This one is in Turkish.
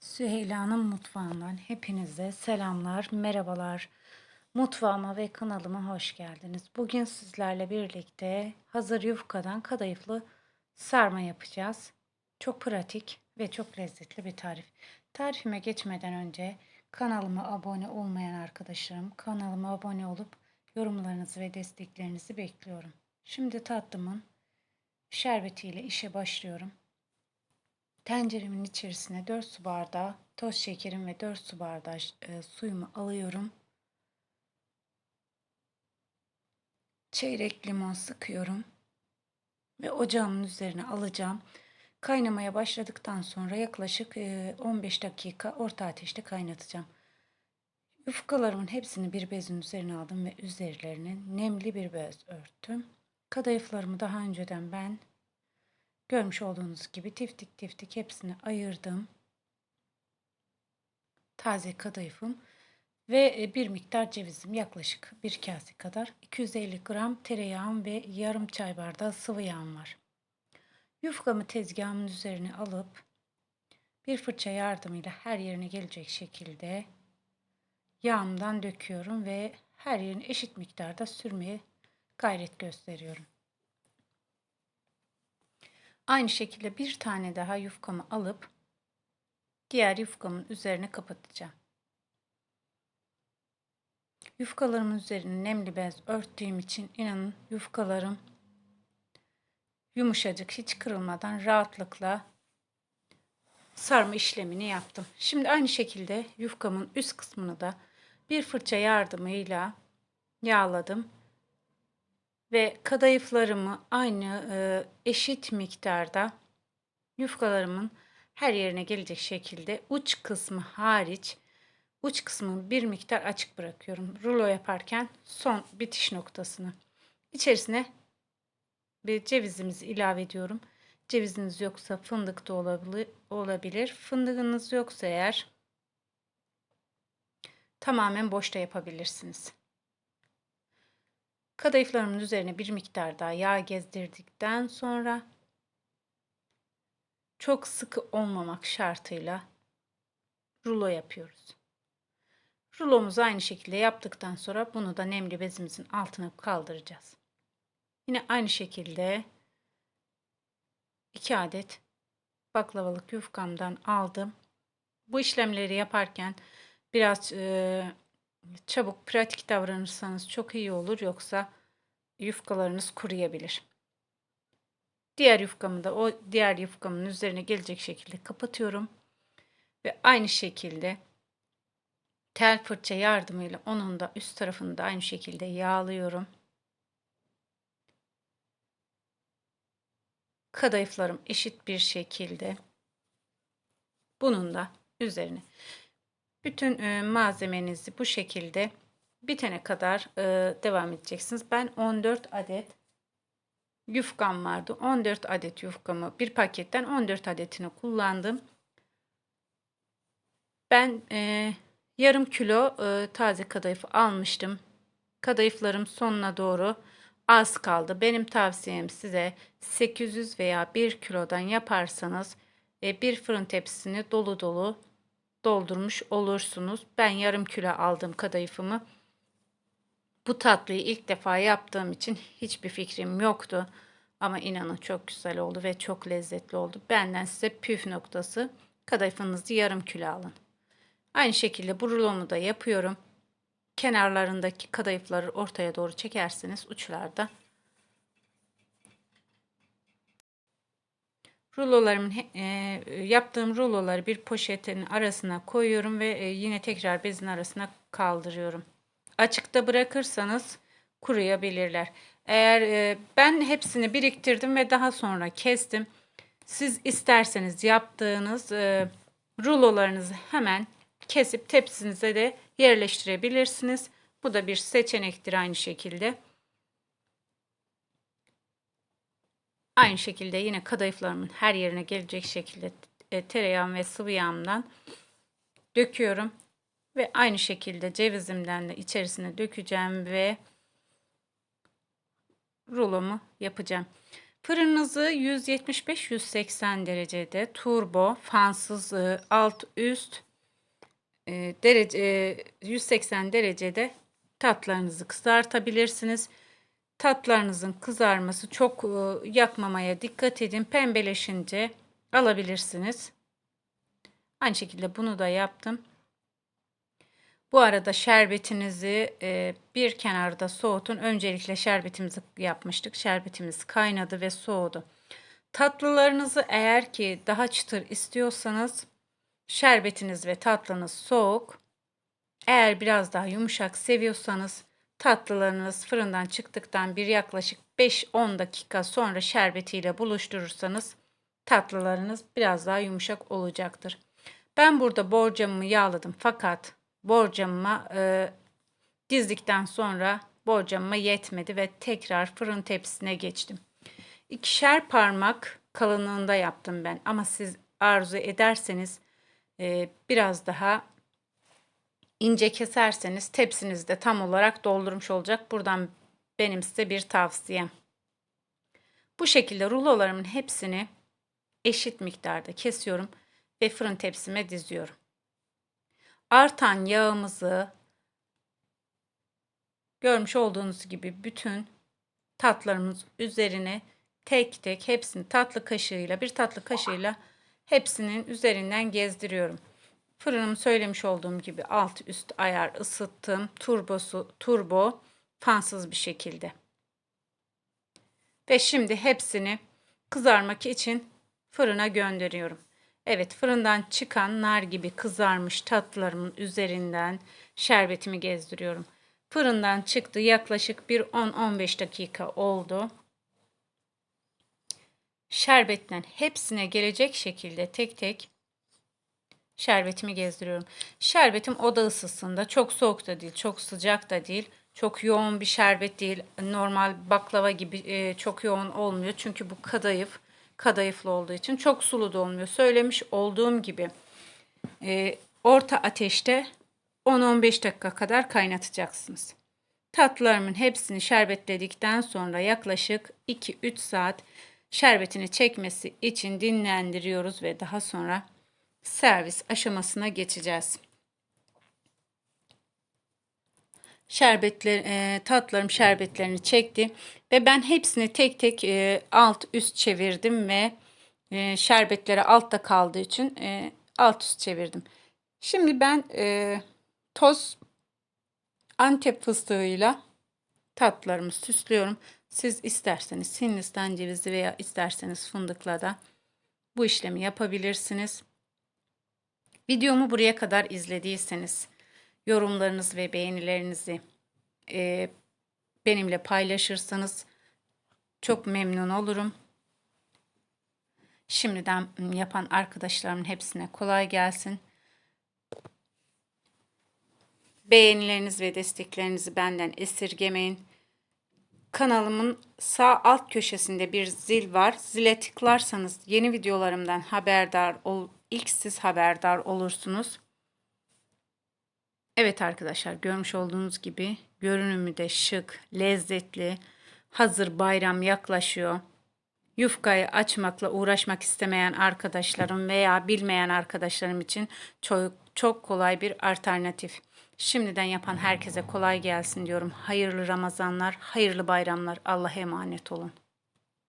Süheyla'nın mutfağından hepinize selamlar, merhabalar. Mutfağıma ve kanalıma hoş geldiniz. Bugün sizlerle birlikte hazır yufkadan kadayıflı sarma yapacağız. Çok pratik ve çok lezzetli bir tarif. Tarifime geçmeden önce kanalıma abone olmayan arkadaşlarım kanalıma abone olup yorumlarınızı ve desteklerinizi bekliyorum. Şimdi tatlımın şerbetiyle işe başlıyorum. Tenceremin içerisine 4 su bardağı toz şekerim ve 4 su bardağı e, suyumu alıyorum. Çeyrek limon sıkıyorum ve ocağımın üzerine alacağım. Kaynamaya başladıktan sonra yaklaşık e, 15 dakika orta ateşte kaynatacağım. Yufkalarımın hepsini bir bezin üzerine aldım ve üzerlerine nemli bir bez örttüm. Kadayıflarımı daha önceden ben Görmüş olduğunuz gibi tiftik tiftik hepsini ayırdım. Taze kadayıfım ve e, bir miktar cevizim yaklaşık bir kase kadar 250 gram tereyağım ve yarım çay bardağı sıvı yağım var. Yufkamı tezgahımın üzerine alıp bir fırça yardımıyla her yerine gelecek şekilde yağımdan döküyorum ve her yerine eşit miktarda sürmeye gayret gösteriyorum. Aynı şekilde bir tane daha yufkamı alıp diğer yufkamın üzerine kapatacağım. Yufkalarımın üzerine nemli bez örttüğüm için inanın yufkalarım yumuşacık hiç kırılmadan rahatlıkla sarma işlemini yaptım. Şimdi aynı şekilde yufkamın üst kısmını da bir fırça yardımıyla yağladım ve kadayıflarımı aynı e, eşit miktarda yufkalarımın her yerine gelecek şekilde uç kısmı hariç uç kısmını bir miktar açık bırakıyorum. Rulo yaparken son bitiş noktasını. İçerisine bir cevizimizi ilave ediyorum. Ceviziniz yoksa fındık da olabilir. Fındığınız yoksa eğer tamamen boşta yapabilirsiniz. Kadayıflarımın üzerine bir miktar daha yağ gezdirdikten sonra çok sıkı olmamak şartıyla rulo yapıyoruz. Rulomuzu aynı şekilde yaptıktan sonra bunu da nemli bezimizin altına kaldıracağız. Yine aynı şekilde 2 adet baklavalık yufkamdan aldım. Bu işlemleri yaparken biraz e, çabuk pratik davranırsanız çok iyi olur yoksa yufkalarınız kuruyabilir. Diğer yufkamı da o diğer yufkamın üzerine gelecek şekilde kapatıyorum. Ve aynı şekilde tel fırça yardımıyla onun da üst tarafını da aynı şekilde yağlıyorum. Kadayıflarım eşit bir şekilde bunun da üzerine bütün e, malzemenizi bu şekilde bitene kadar e, devam edeceksiniz. Ben 14 adet yufkam vardı. 14 adet yufkamı bir paketten 14 adetini kullandım. Ben e, yarım kilo e, taze kadayıf almıştım. Kadayıflarım sonuna doğru az kaldı. Benim tavsiyem size 800 veya 1 kilodan yaparsanız e, bir fırın tepsisini dolu dolu doldurmuş olursunuz. Ben yarım kilo aldım kadayıfımı. Bu tatlıyı ilk defa yaptığım için hiçbir fikrim yoktu. Ama inanın çok güzel oldu ve çok lezzetli oldu. Benden size püf noktası kadayıfınızı yarım kilo alın. Aynı şekilde bu rulomu da yapıyorum. Kenarlarındaki kadayıfları ortaya doğru çekerseniz uçlarda Rulolarımın e, yaptığım ruloları bir poşetin arasına koyuyorum ve e, yine tekrar bezin arasına kaldırıyorum. Açıkta bırakırsanız kuruyabilirler. Eğer e, ben hepsini biriktirdim ve daha sonra kestim. Siz isterseniz yaptığınız e, rulolarınızı hemen kesip tepsinize de yerleştirebilirsiniz. Bu da bir seçenektir aynı şekilde. Aynı şekilde yine kadayıflarımın her yerine gelecek şekilde e, tereyağım ve sıvı yağımdan döküyorum. Ve aynı şekilde cevizimden de içerisine dökeceğim ve rulomu yapacağım. Fırınınızı 175-180 derecede turbo, fansız e, alt üst e, derece e, 180 derecede tatlarınızı kızartabilirsiniz. Tatlarınızın kızarması çok e, yakmamaya dikkat edin. Pembeleşince alabilirsiniz. Aynı şekilde bunu da yaptım. Bu arada şerbetinizi e, bir kenarda soğutun. Öncelikle şerbetimizi yapmıştık. Şerbetimiz kaynadı ve soğudu. Tatlılarınızı eğer ki daha çıtır istiyorsanız şerbetiniz ve tatlınız soğuk. Eğer biraz daha yumuşak seviyorsanız tatlılarınız fırından çıktıktan bir yaklaşık 5-10 dakika sonra şerbetiyle buluşturursanız tatlılarınız biraz daha yumuşak olacaktır. Ben burada borcamımı yağladım fakat borcamıma e, dizdikten sonra borcamıma yetmedi ve tekrar fırın tepsisine geçtim. İkişer parmak kalınlığında yaptım ben ama siz arzu ederseniz e, biraz daha ince keserseniz tepsiniz de tam olarak doldurmuş olacak. Buradan benim size bir tavsiyem. Bu şekilde rulolarımın hepsini eşit miktarda kesiyorum ve fırın tepsime diziyorum. Artan yağımızı görmüş olduğunuz gibi bütün tatlarımız üzerine tek tek hepsini tatlı kaşığıyla bir tatlı kaşığıyla hepsinin üzerinden gezdiriyorum. Fırınımı söylemiş olduğum gibi alt üst ayar ısıttım. Turbosu turbo fansız bir şekilde. Ve şimdi hepsini kızarmak için fırına gönderiyorum. Evet fırından çıkan nar gibi kızarmış tatlılarımın üzerinden şerbetimi gezdiriyorum. Fırından çıktı yaklaşık bir 10-15 dakika oldu. Şerbetten hepsine gelecek şekilde tek tek şerbetimi gezdiriyorum. Şerbetim oda ısısında çok soğuk da değil, çok sıcak da değil. Çok yoğun bir şerbet değil. Normal baklava gibi e, çok yoğun olmuyor. Çünkü bu kadayıf kadayıflı olduğu için çok sulu da olmuyor. Söylemiş olduğum gibi e, orta ateşte 10-15 dakika kadar kaynatacaksınız. Tatlılarımın hepsini şerbetledikten sonra yaklaşık 2-3 saat şerbetini çekmesi için dinlendiriyoruz ve daha sonra servis aşamasına geçeceğiz. Şerbetler, e, tatlarım şerbetlerini çekti ve ben hepsini tek tek e, alt üst çevirdim ve e, şerbetleri altta kaldığı için e, alt üst çevirdim. Şimdi ben e, toz Antep fıstığıyla tatlarımı süslüyorum. Siz isterseniz Hindistan cevizi veya isterseniz fındıkla da bu işlemi yapabilirsiniz. Videomu buraya kadar izlediyseniz yorumlarınız ve beğenilerinizi e, benimle paylaşırsanız çok memnun olurum. Şimdiden yapan arkadaşlarımın hepsine kolay gelsin. Beğenileriniz ve desteklerinizi benden esirgemeyin. Kanalımın sağ alt köşesinde bir zil var. Zile tıklarsanız yeni videolarımdan haberdar ol, ilk siz haberdar olursunuz. Evet arkadaşlar görmüş olduğunuz gibi görünümü de şık, lezzetli. Hazır bayram yaklaşıyor. Yufkayı açmakla uğraşmak istemeyen arkadaşlarım veya bilmeyen arkadaşlarım için çok, çok kolay bir alternatif. Şimdiden yapan herkese kolay gelsin diyorum. Hayırlı Ramazanlar, hayırlı bayramlar. Allah'a emanet olun.